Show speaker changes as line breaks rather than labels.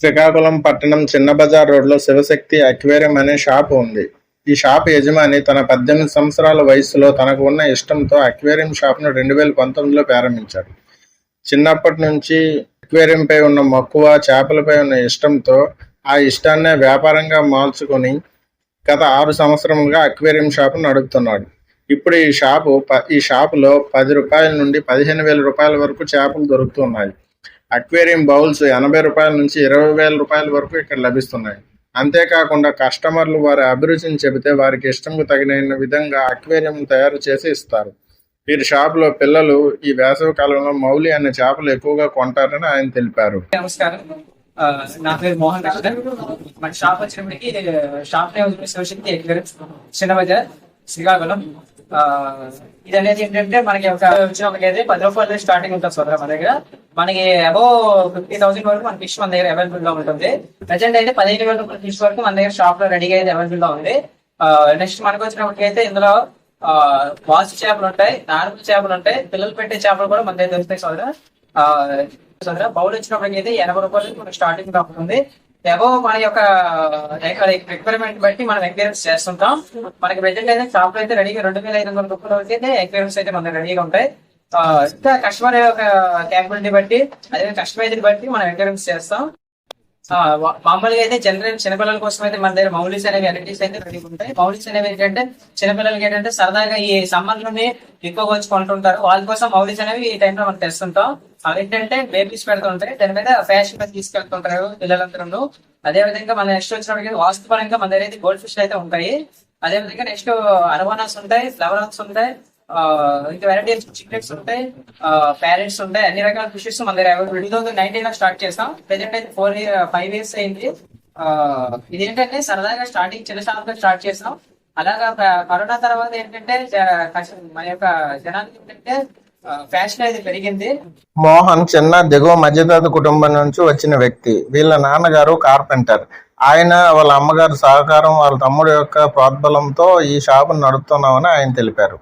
శ్రీకాకుళం పట్టణం చిన్న బజార్ రోడ్లో శివశక్తి అక్వేరియం అనే షాపు ఉంది. ఈ షాప్ యజమాని తన పద్దెనిమిది సంవత్సరాల వయసులో తనకు ఉన్న ఇష్టంతో అక్వేరియం షాప్ను రెండు వేల పంతొమ్మిదిలో ప్రారంభించాడు. చిన్నప్పటి నుంచి అక్వేరియంపై ఉన్న మక్కువ చేపలపై ఉన్న ఇష్టంతో ఆ ఇష్టాన్నే వ్యాపారంగా మార్చుకొని గత ఆరు సంవత్సరములుగా అక్వేరియం షాపును నడుపుతున్నాడు. ఇప్పుడు ఈ షాపు ప- ఈ షాపులో పది రూపాయల నుండి పదిహేను వేల రూపాయల వరకు చేపలు దొరుకుతున్నాయి. అక్వేరియం బౌల్స్ ఎనభై రూపాయల నుంచి ఇరవై వేల రూపాయల వరకు ఇక్కడ లభిస్తున్నాయి. అంతేకాకుండా కస్టమర్లు వారి అభిరుచిని చెబితే వారికి ఇష్టంకు తగిన విధంగా అక్వేరియం తయారు చేసి ఇస్తారు. వీరి షాపులో పిల్లలు ఈ వేసవి కాలంలో మౌలి అనే చేపలు ఎక్కువగా కొంటారని ఆయన తెలిపారు.
నమస్కారం. నా పేరు మోహన్ కృష్ణ మన షాప్ వచ్చినప్పటికి షాప్ నేమ్ వచ్చి చిన్న బజార్. శ్రీకాకుళం. ఆ, ఇది అనేది ఏంటంటే మనకి ఒక వచ్చినప్పటికైతే పది రూపాయలు స్టార్టింగ్ ఉంటుంది సోదర మన దగ్గర. మనకి అబో ఫిఫ్టీ థౌసండ్ వరకు మన ఫిష్ మన దగ్గర అవైలబుల్గా ఉంటుంది. ప్రజెంట్ అయితే పదిహేను వేల రూపాయల ఫిష్ వరకు మన దగ్గర షాప్లో రెడీగా అయితే అవైలబుల్గా ఉంది. నెక్స్ట్ మనకు వచ్చినప్పటికైతే ఇందులో ఆ, వాసు చేపలు ఉంటాయి నార్మల్ చేపలు ఉంటాయి పిల్లలు పెట్టే చేపలు కూడా మన దగ్గర దొరుకుతాయి సోదర ఆ, సోదర బౌల్ వచ్చినప్పటికైతే ఎనభై రూపాయలు మనకి స్టార్టింగ్ దొరుకుతుంది అబౌవ్ మన యొక్క రిక్వైర్మెంట్ బట్టి మనం ఎక్స్పీరియన్స్ చేస్తుంటాం. మనకి ప్రజెంట్ అయితే షాప్లో అయితే రెడీగా రెండు వేల ఐదు వందల రూపాయలు అయితే ఎక్స్పీరియన్స్ అయితే మనకి రెడీగా ఉంటాయి. ఆ, ఇంకా కస్టమర్ యొక్క క్యాపబిలిటీ బట్టి అదే కస్టమైజ్ బట్టి మనం ఎక్స్పీరియన్స్ చేస్తాం. మామూలుగా అయితే జనరల్ చిన్నపిల్లల కోసం అయితే మన దగ్గర మౌలిస్ అనేవి వెరైటీస్ అయితే రెడీ ఉంటాయి. మౌలిస్ అనేవి ఏంటంటే చిన్నపిల్లలకి ఏంటంటే సరదాగా ఈ సమ్మర్లోనే ఎక్కువగా వచ్చి కొంటుంటారు. వాళ్ళ కోసం మౌలిస్ అనేవి ఈ టైంలో మనం తెస్తుంటాం. అవి ఏంటంటే బేబీస్ పెడుతుంటాయి దాని మీద ఫ్యాషన్ మీద తీసుకెళ్తుంటారు పిల్లలందరూ అదే విధంగా మన నెక్స్ట్ వచ్చినప్పటికీ వాస్తు పరంగా మన దగ్గర అయితే గోల్డ్ ఫిష్ అయితే ఉంటాయి. అదే విధంగా నెక్స్ట్ అరవానాస్ ఉంటాయి ఫ్లవరాన్స్ ఉంటాయి. ఇంకా వెరైటీ చిక్లెట్స్ ఉంటాయి. ప్యారెట్స్ ఉంటాయి. అన్ని రకాల ఫిషెస్ మన దగ్గర టూ థౌసండ్ నైన్టీన్లో స్టార్ట్ చేస్తాం ప్రెసెంట్ అయితే ఫోర్ ఫైవ్ ఇయర్స్ అయింది. ఇదేంటంటే సరదాగా స్టార్టింగ్ చిన్న షాప్ స్టార్ట్ చేస్తాం అలాగా కరోనా తర్వాత ఏంటంటే మన యొక్క జనానికి ఏంటంటే ఫ్యాషన్ అయితే పెరిగింది.
మోహన్ చిన్న దిగువ మధ్యతరగతి కుటుంబం నుంచి వచ్చిన వ్యక్తి. వీళ్ళ నాన్నగారు కార్పెంటర్ ఆయన వాళ్ళ అమ్మగారి సహకారం వాళ్ళ తమ్ముడు యొక్క ప్రోద్బలంతో ఈ షాపును నడుపుతున్నామని ఆయన తెలిపారు.